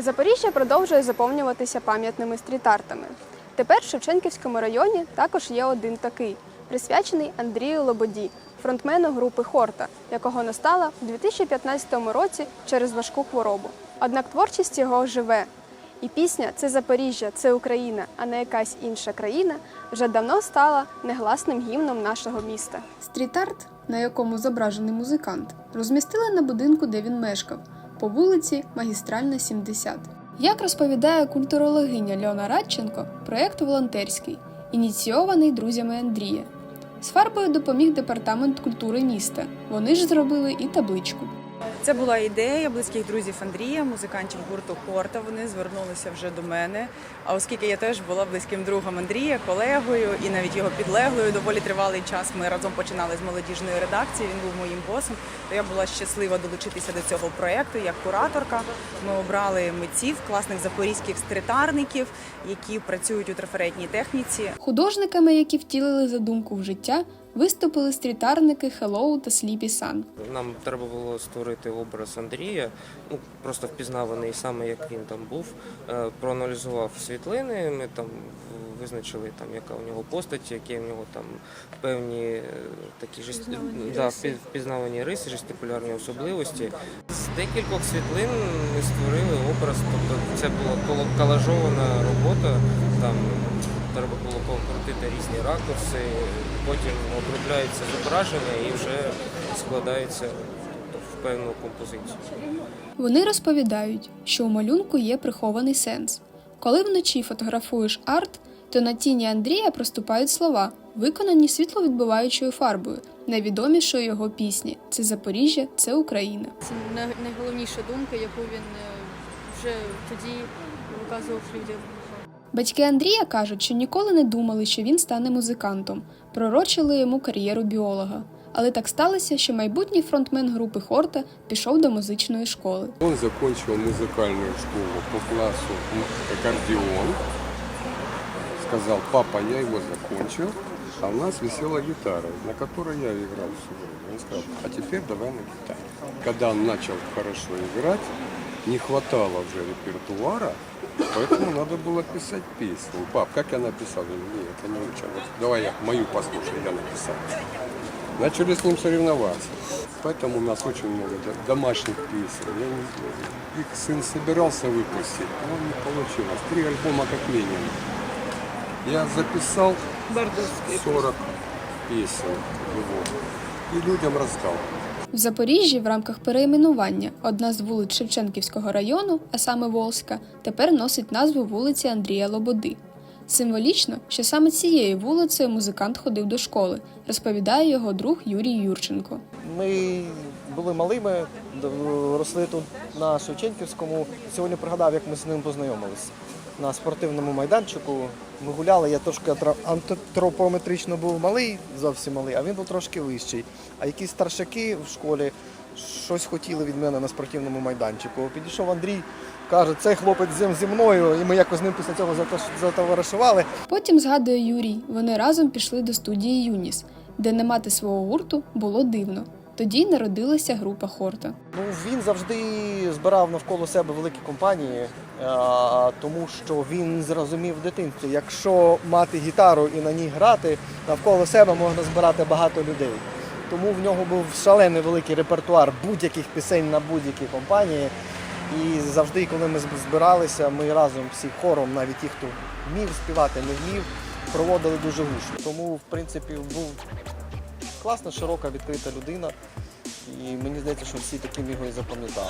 Запоріжжя продовжує заповнюватися пам'ятними стріт-артами. Тепер в Шевченківському районі також є один такий, присвячений Андрію Лободі, фронтмену групи Хорта, якого настала в 2015 році через важку хворобу. Однак творчість його живе. І пісня Це Запоріжжя, це Україна, а не якась інша країна вже давно стала негласним гімном нашого міста. Стріт-арт, на якому зображений музикант, розмістили на будинку, де він мешкав, по вулиці Магістральна, 70. Як розповідає культурологиня Льона Радченко, проєкт волонтерський, ініційований друзями Андрія. З фарбою допоміг департамент культури міста. Вони ж зробили і табличку. Це була ідея близьких друзів Андрія, музикантів гурту Хорта. Вони звернулися вже до мене. А оскільки я теж була близьким другом Андрія, колегою і навіть його підлеглою, доволі тривалий час ми разом починали з молодіжної редакції. Він був моїм босом. То я була щаслива долучитися до цього проєкту як кураторка. Ми обрали митців, класних запорізьких стритарників, які працюють у трафаретній техніці. Художниками, які втілили задумку в життя, виступили стрітарники Hello та Sleepy Sun. Нам треба було створити образ Андрія, ну просто впізнаваний саме як він там був. Е, Проаналізував світлини. Ми там визначили там, яка у нього постать, які у нього там певні е, такі жест... да, впі- впізнавані риси, жестикулярні особливості. З декількох світлин ми створили образ, тобто це була коло- колажована робота. Там треба було покрутити різні ракурси, потім обробляється зображення і вже складається в певну композицію. Вони розповідають, що у малюнку є прихований сенс. Коли вночі фотографуєш арт, то на тіні Андрія проступають слова, виконані світловідбиваючою фарбою, найвідомішої його пісні Це Запоріжжя, це Україна. Це най- найголовніша думка, яку він е, вже тоді виказував людям. Батьки Андрія кажуть, що ніколи не думали, що він стане музикантом, пророчили йому кар'єру біолога. Але так сталося, що майбутній фронтмен групи Хорта пішов до музичної школи. Он закончил музыкальную школу по классу аккордеон. Сказал, папа, я его закончил, а у нас висела гитара, на которой я играл все время. Он сказал, а теперь давай на гитаре. Когда он начал хорошо играть, не хватало уже репертуара, поэтому надо было писать песни. Пап, как я написал? Нет, это не. Вот давай я мою послушай, я написал. Начали с ним соревноваться. Поэтому у нас очень много до- домашних песен. Я не знаю. Их сын собирался выпустить, но не получилось. Три альбома как минимум. Я записал 40 песен его и людям раздал. В Запоріжжі в рамках перейменування одна з вулиць Шевченківського району, а саме Волська, тепер носить назву вулиці Андрія Лободи. Символічно, що саме цією вулицею музикант ходив до школи, розповідає його друг Юрій Юрченко. Ми були малими, росли тут на Шевченківському. Сьогодні пригадав, як ми з ним познайомилися. На спортивному майданчику ми гуляли, я трошки антропометрично був малий, зовсім малий, а він був трошки вищий. А якісь старшаки в школі щось хотіли від мене на спортивному майданчику. Підійшов Андрій, каже, цей хлопець зі мною, і ми якось з ним після цього затоваришували. Потім згадує Юрій, вони разом пішли до студії Юніс, де не мати свого гурту було дивно. Тоді народилася група Хорта. Ну, він завжди збирав навколо себе великі компанії, тому що він зрозумів в дитинстві, якщо мати гітару і на ній грати, навколо себе можна збирати багато людей. Тому в нього був шалений великий репертуар будь-яких пісень на будь-які компанії. І завжди, коли ми збиралися, ми разом всі хором, навіть ті, хто вмів співати, не вмів, проводили дуже гучно. Тому, в принципі, був класна, широка, відкрита людина. І мені здається, що всі таким його і запам'ятали.